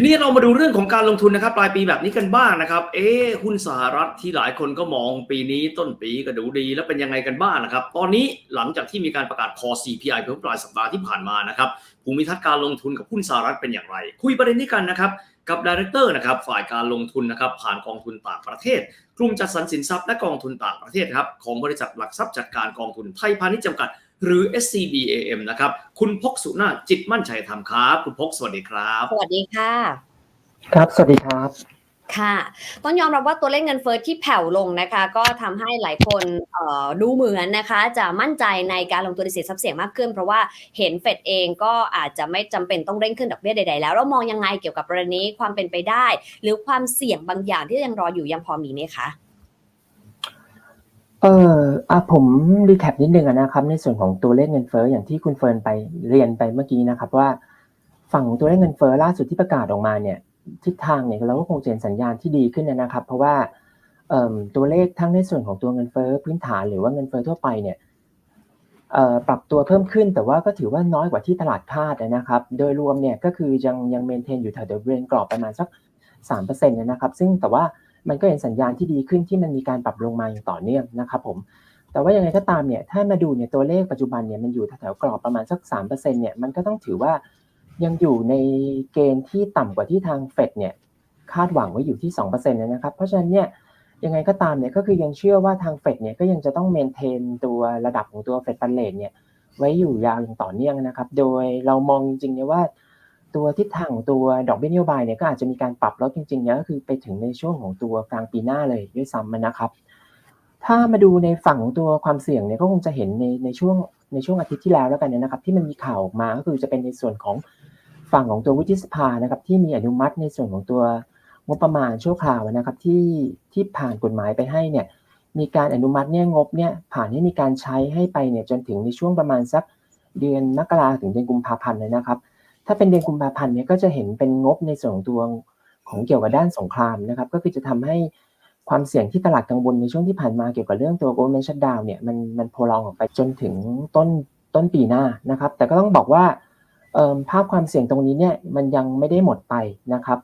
ทีนี้เรามาดูเรื่องของการลงทุนนะครับปลายปีแบบนี้กันบ้างนะครับ เอ๊หุ้นสหรัฐที่หลายคนก็มองปีนี้ต้นปีก็ดูดีแล้วเป็นยังไงกันบ้างนะครับ ตอนนี้หลังจากที่มีการประกาศคอ CPI เมื่อปลายสัปดาห์ที่ผ่านมานะครับภูมิทัศน์การลงทุนกับหุ้นสหรัฐเป็นอย่างไร คุยประเด็นนี้กันนะครับกับดีเรคเตอร์นะครับฝ่ายการลงทุนนะครับผ่านกองทุนต่างประเทศ กลุ่มจัดสรรสินทรัพย์และกองทุนต่างประเทศครับของบริษัทหลักทรัพย์จัดการกองทุนไทยพาณิชย์จำกัด หรือ SCBAM นะครับ คุณพกสุนาถจิตมั่นชัยธรรมครับ คุณพกสวัสดีครับ สวัสดีค่ะ ครับ สวัสดีครับ ค่ะ ต้องยอมรับว่าตัวเลขเงินเฟ้อที่แผ่วลงนะคะ ก็ทำให้หลายคนเอ่อดูเหมือนนะคะ จะมั่นใจในการลงทุนในสินทรัพย์เสี่ยงมากขึ้น เพราะว่าเห็นเฟดเองก็อาจจะไม่จำเป็นต้องเร่งขึ้นดอกเบี้ยใดๆ แล้วเรามองยังไงเกี่ยวกับประเด็นนี้ความเป็นไปได้ หรือความเสี่ยงบางอย่างที่ยังรออยู่ยังพอมีไหมคะ เอออะผมรีแคปนิดนึงอะนะครับ ในส่วนของตัวเลขเงินเฟ้อ อย่างที่คุณเฟิร์นไป เรียนไปเมื่อกี้นะครับว่า ฝั่งตัวเลขเงินเฟ้อล่าสุดที่ประกาศออกมาเนี่ย ทิศทางเนี่ยเราก็คงเห็นสัญญาณที่ดีขึ้นนะครับ เพราะว่า เอ่อ ตัวเลขทั้งในส่วนของตัวเงินเฟ้อพื้นฐานหรือว่าเงินเฟ้อทั่วไปเนี่ย เอ่อ ปรับตัวเพิ่มขึ้น แต่ว่าก็ถือว่าน้อยกว่าที่ตลาดคาดนะครับ โดยรวมเนี่ยก็คือยังยังเมนเทนอยู่แถวเดเรนกรอบประมาณสักสามเปอร์เซ็นต์นะครับ ซึ่งแต่ว่า มันก็เห็นสัญญาณที่ดีขึ้นที่มันมีการปรับลงมาอย่างต่อเนื่องนะครับผมแต่ว่ายังไงก็ตามเนี่ยถ้ามาดูเนี่ยตัวเลขปัจจุบันเนี่ยมันอยู่แถวกรอบประมาณสักสามเปอร์เซ็นต์เนี่ยมันก็ต้องถือว่ายังอยู่ในเกณฑ์ที่ต่ำกว่าที่ทางเฟดเนี่ยคาดหวังไว้อยู่ที่สองเปอร์เซ็นต์นะครับเพราะฉะนั้นเนี่ยยังไงก็ตามเนี่ยก็คือยังเชื่อว่าทางเฟดเนี่ยก็ยังจะต้องเมนเทนตัวระดับของตัวเฟดฟันเลทเนี่ยไว้อยู่ยาวอย่างต่อเนื่องนะครับ โดยเรามองจริงๆเนี่ยว่า ตัวทิศทางของตัวดอกเบี้ยนโยบายเนี่ยก็อาจจะมีการปรับลดจริงๆเนี่ยก็คือไปถึงในช่วงของตัวกลางปีหน้าเลยด้วยซ้ำนะครับ ถ้ามาดูในฝั่งของตัวความเสี่ยงเนี่ยก็คงจะเห็นในในช่วงในช่วงอาทิตย์ที่แล้วแล้วกันนะครับ ที่มันมีข่าวออกมาก็คือจะเป็นในส่วนของฝั่งของตัววุฒิสภานะครับ ที่มีอนุมัติในส่วนของตัวงบประมาณชั่วคราวนะครับ ที่ที่ผ่านกฎหมายไปให้เนี่ยมีการอนุมัติเนี่ยงบเนี่ยผ่านให้มีการใช้ให้ไปเนี่ยจนถึงในช่วงประมาณสักเดือนมกราถึงเดือนกุมภาพันธ์เลยนะครับ ถ้าเป็นเดือนกุมภาพันธ์เนี่ยก็จะเห็นเป็นงบในส่วนของตัวของเกี่ยวกับด้านสงครามนะครับ ก็คือจะทำให้ความเสี่ยงที่ตลาดกังวลในช่วงที่ผ่านมาเกี่ยวกับเรื่องตัว government shutdown เนี่ยมันมันโพลองออกไปจนถึงต้นต้นปีหน้านะครับ แต่ก็ต้องบอกว่าภาพความเสี่ยงตรงนี้เนี่ยมันยังไม่ได้หมดไปนะครับ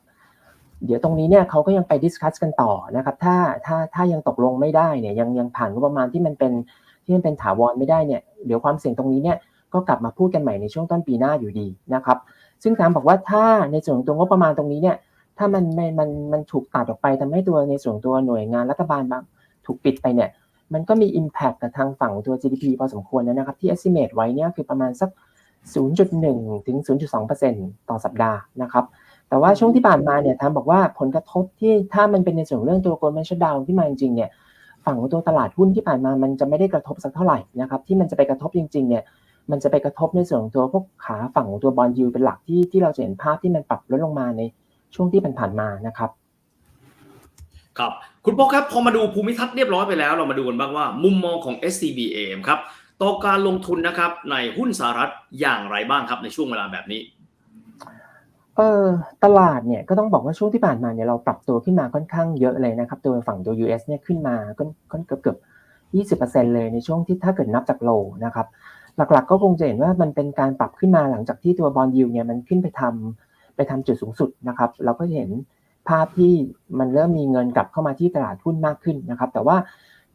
เดี๋ยวตรงนี้เนี่ยเขาก็ยังไปดิสคัสกันต่อนะครับถ้าถ้าถ้ายังตกลงไม่ได้เนี่ยยังยังผ่านงบประมาณที่มันเป็นที่มันเป็นถาวรไม่ได้เนี่ยเดี๋ยวความเสี่ยงตรงนี้เนี่ย ก็กลับมาพูดกันใหม่ในช่วงต้นปีหน้าอยู่ดีนะครับ ซึ่งตามบอกว่าถ้าในส่วนของตัวงบประมาณตรงนี้เนี่ย ถ้ามันมันมันมันถูกตัดออกไปทำให้ตัวในส่วนตัวหน่วยงานรัฐบาลบางถูกปิดไปเนี่ย มันก็มี Impact กับทางฝั่งตัว GDP พอสมควรนะครับที่ estimate ไว้เนี่ยคือประมาณสัก 0.1 ถึง 0.2%ต่อสัปดาห์นะครับ แต่ว่าช่วงที่ผ่านมาเนี่ยทามบอกว่าผลกระทบที่ถ้ามันเป็นในส่วนเรื่องตัว Goldman Shutdown ที่มาจริงๆเนี่ยฝั่งของตัวตลาดหุ้นที่ผ่านมา มันจะไม่ได้กระทบสักเท่าไหร่นะครับ ที่มันจะไปกระทบจริงๆ เนี่ย มันจะไปกระทบในส่วนของตัวพวกขาฝั่งของตัวบอลยูเป็นหลักที่ที่เราจะเห็นภาพที่มันปรับลดลงมาในช่วงที่ผ่านมานะครับ ครับ คุณโป๊กครับพอมาดูภูมิทัศน์เรียบร้อยไปแล้ว เรามาดูกันบ้างว่ามุมมองของ SCBAM ครับต่อการลงทุนนะครับในหุ้นสหรัฐอย่างไรบ้างครับในช่วงเวลาแบบนี้เออตลาดเนี่ยก็ต้องบอกว่าช่วงที่ผ่านมาเนี่ยเราปรับตัวขึ้นมาค่อนข้างเยอะเลยนะครับตัวฝั่งตัว US เนี่ยขึ้นมาก็เกือบเกือบ20%เลยในช่วงที่ถ้าเกิดนับจากโลนะครับ หลักๆ ก็คงจะเห็นว่ามันเป็นการปรับขึ้นมาหลังจากที่ตัวบอลยูเนี่ยมันขึ้นไปทำไปทำจุดสูงสุดนะครับ เราก็เห็นภาพที่มันเริ่มมีเงินกลับเข้ามาที่ตลาดหุ้นมากขึ้นนะครับ แต่ว่า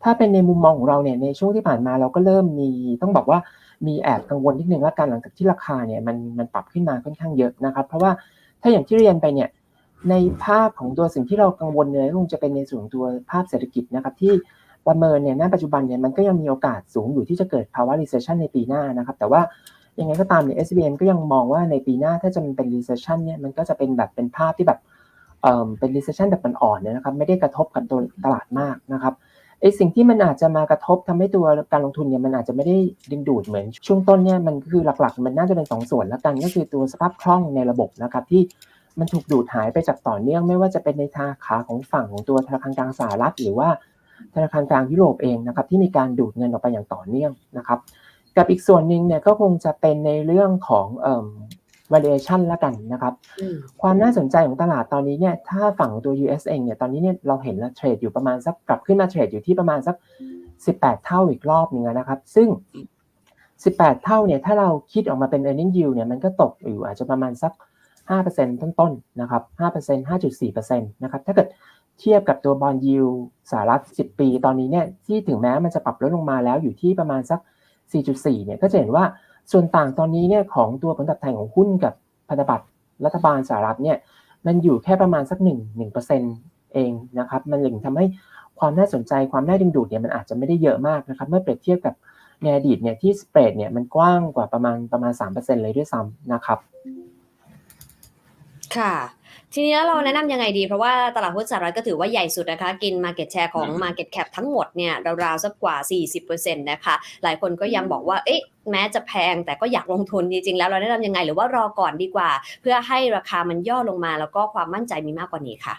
ถ้าเป็นในมุมมองของเราเนี่ยในช่วงที่ผ่านมาเราก็เริ่มมีต้องบอกว่ามีแอบกังวลนิดนึงว่าการหลังจากที่ราคาเนี่ยมันมันปรับขึ้นมาค่อนข้างเยอะนะครับ เพราะว่าถ้าอย่างที่เรียนไปเนี่ยในภาพของตัวสิ่งที่เรากังวลเนี่ยคงจะเป็นในส่วนตัวภาพเศรษฐกิจนะครับที่ ประเมินเนี่ยณปัจจุบันเนี่ยมันก็ยังมีโอกาสสูงอยู่ที่จะเกิดภาวะ recession ในปีหน้านะครับ แต่ว่ายังไงก็ตามเนี่ย SBM ก็ยังมองว่าในปีหน้าถ้าจะเป็น recession เนี่ยมันก็จะเป็นแบบเป็นภาพที่แบบเอ่อเป็น recession แบบอ่อนๆเนี่ยนะครับไม่ได้กระทบกับตัวตลาดมากนะครับไอสิ่งที่มันอาจจะมากระทบทำให้ตัวการลงทุนเนี่ยมันอาจจะไม่ได้ดึงดูดเหมือน ช่วงต้นเนี่ยมันคือหลักๆ มันน่าจะเป็นสองส่วนแล้วกันก็คือตัวสภาพคล่องในระบบนะครับที่มันถูกดูดหายไปจากต่อเนื่องไม่ว่าจะเป็นในทางขาของฝั่งของตัวธนาคารกลางสหรัฐหรือว่า ธนาคารกลางยุโรปเองนะครับที่มีการดูดเงินออกไปอย่างต่อเนื่องนะครับกับอีกส่วนหนึ่งเนี่ยก็คงจะเป็นในเรื่องของเอ่อ valuation ละกันนะครับ ความน่าสนใจของตลาดตอนนี้เนี่ยถ้าฝั่งตัว US เองเนี่ยตอนนี้เนี่ยเราเห็นแล้วเทรดอยู่ประมาณสักกลับขึ้นมาเทรดอยู่ที่ประมาณสัก 18 เท่าอีกรอบหนึ่งนะครับ ซึ่ง 18 เท่าเนี่ยถ้าเราคิดออกมาเป็น earning yield เนี่ยมันก็ตกอยู่อาจจะประมาณสัก5%ต้นๆนะครับ5% 5.4%นะครับถ้าเกิด เทียบกับตัวบอลยูสหรัฐ 10 ปี ตอนนี้เนี่ยที่ถึงแม้มันจะปรับลดลงมาแล้วอยู่ที่ประมาณสัก 4.4 เนี่ยก็จะเห็นว่าส่วนต่างตอนนี้เนี่ยของตัวผลตอบแทนของหุ้นกับพันธบัตรรัฐบาลสหรัฐเนี่ยมันอยู่แค่ประมาณสัก 1 1%เองนะครับมันถึงทำให้ความน่าสนใจความน่าดึงดูดเนี่ยมันอาจจะไม่ได้เยอะมากนะครับเมื่อเปรียบเทียบกับในอดีตเนี่ยที่สเปรดเนี่ยมันกว้างกว่าประมาณประมาณ3%เลยด้วยซ้ำนะครับ ค่ะ ทีนี้เราแนะนำยังไงดี เพราะว่าตลาดหุ้นสหรัฐก็ถือว่าใหญ่สุดนะคะ กิน Market Share ของอืม Market Cap ทั้งหมดเนี่ยราวๆสักกว่า 40%นะคะ หลายคนก็ยังบอกว่า เอ๊ะแม้จะแพงแต่ก็อยากลงทุนจริงๆ แล้วเราแนะนำยังไงหรือว่ารอก่อนดีกว่า เพื่อให้ราคามันย่อลงมาแล้วก็ความมั่นใจมีมากกว่านี้ค่ะ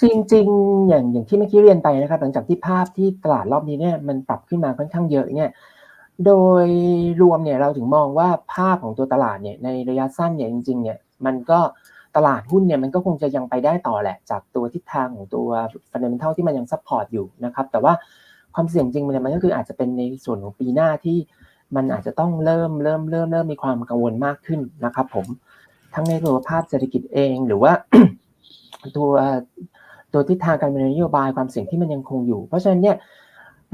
จริงๆ อย่างอย่างที่เมื่อกี้เรียนไปนะครับ หลังจากที่ภาพที่ตลาดรอบนี้เนี่ยมันปรับขึ้นมาค่อนข้างเยอะเนี่ยโดยรวมเนี่ยเราถึงมองว่าภาพของตัวตลาดเนี่ยในระยะสั้นเนี่ยจริงๆเนี่ยมันก็ ตลาดหุ้นเนี่ยมันก็คงจะยังไปได้ต่อแหละ จากตัวทิศทางของตัวฟันเดเมนทัลที่มันยังซัพพอร์ตอยู่นะครับ แต่ว่าความเสี่ยงจริงมันเนี่ยมันก็คืออาจจะเป็นในส่วนของปีหน้าที่มันอาจจะต้องเริ่มเริ่มเริ่มเริ่มมีความกังวลมากขึ้นนะครับ ผมทั้งในตัวภาพเศรษฐกิจเองหรือว่าตัวตัวทิศทางการดำเนินนโยบายความเสี่ยงที่มันยังคงอยู่ เพราะฉะนั้นเนี่ย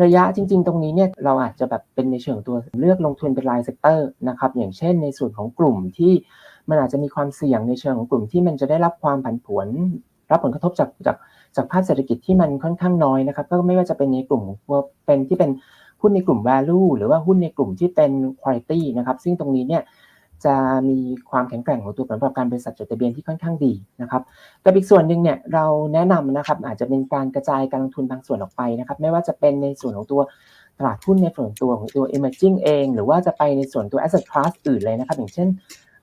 ระยะจริง ๆ ตรงนี้เนี่ยเราอาจจะแบบเป็นในเชิงตัวเลือกลงทุนเป็นรายเซกเตอร์นะครับอย่างเช่นในส่วนของกลุ่มที่มันอาจจะมีความเสี่ยงในเชิงของกลุ่มที่มันจะได้รับความผันผวนรับผลกระทบจากจากจากภาพเศรษฐกิจที่มันค่อนข้างน้อยนะครับก็ไม่ว่าจะเป็นในกลุ่มว่าเป็นที่เป็นหุ้นในกลุ่ม value หรือว่าหุ้นในกลุ่มที่เป็น quality นะครับซึ่งตรงนี้เนี่ย จะมีความแข็งแกร่งของตัวผลประกอบการบริษัทจดทะเบียนที่ค่อนข้างดีนะครับกับอีกส่วนหนึ่งเนี่ยเราแนะนำนะครับอาจจะเป็นการกระจายการลงทุนบางส่วนออกไปนะครับไม่ว่าจะเป็นในส่วนของตัวตลาดหุ้นในส่วนตัวของตัว emerging เอง หรือว่าจะไปในส่วนตัว asset class อื่นเลยนะครับ อย่างเช่น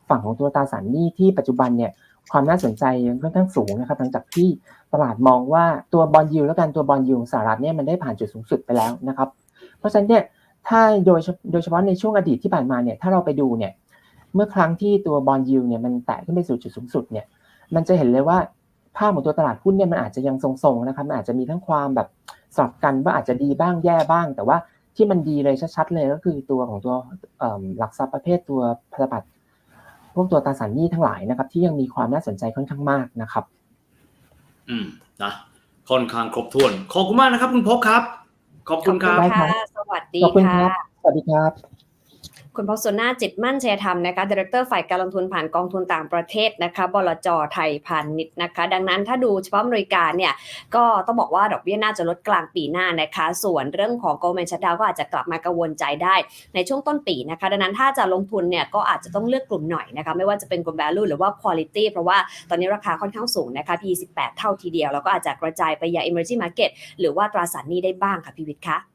ฝั่งของตัวตราสารหนี้ที่ปัจจุบันเนี่ยความน่าสนใจยังค่อนข้างสูงนะครับหลังจากที่ตลาดมองว่าตัวบอลยูแล้วกันตัวบอลยูของสหรัฐเนี่ยมันได้ผ่านจุดสูงสุดไปแล้วนะครับ เพราะฉะนั้นเนี่ยถ้าโดยโดยเฉพาะในช่วงอดีตที่ผ่านมาเนี่ยถ้าเราไปดูเนี่ย เมื่อครั้งที่ตัวบอลยูเนี่ยมันแตะขึ้นไปสู่จุดสูงสุดเนี่ยมันจะเห็นเลยว่าภาพของตัวตลาดหุ้นเนี่ยมันอาจจะยังทรงๆนะครับมันอาจจะมีทั้งความแบบสลับกันว่าอาจจะดีบ้างแย่บ้าง แต่ว่าที่มันดีเลยชัดๆเลยก็คือตัวของตัวเอิ่มหลักทรัพย์ประเภทตัวพันธบัตรพวกตัวตราสารหนี้ทั้งหลายนะครับ ที่ยังมีความน่าสนใจค่อนข้างมากนะครับ อืมนะค่อนข้างครบถ้วน ขอบคุณมากนะครับ คุณพบครับ ขอบคุณครับได้ครัค่ะบสวัสดีขอบคุณคค่ะรับสวัสดีครับ คุณพศนาจิตมั่นเชยธรรมนะคะดีเรคเตอร์ฝ่ายการลงทุนผ่านกองทุนต่างประเทศนะคะบลจไทยพาณิชย์นะคะ ดังนั้นถ้าดูเฉพาะอเมริกาเนี่ยก็ต้องบอกว่าดอกเบี้ยน่าจะลดกลางปีหน้านะคะ ส่วนเรื่องของ Goldman Sachs ก็อาจจะกลับมากังวลใจได้ในช่วงต้นปีนะคะ ดังนั้นถ้าจะลงทุนเนี่ยก็อาจจะต้องเลือกกลุ่มหน่อยนะคะ ไม่ว่าจะเป็นกลุ่ม value หรือว่า quality เพราะว่าตอนนี้ราคาค่อนข้างสูงนะคะ P18 เท่าทีเดียวแล้วก็อาจจะกระจายไปยัง emerging market หรือว่าตราสารหนี้ได้บ้างค่ะพี่วิทย์คะ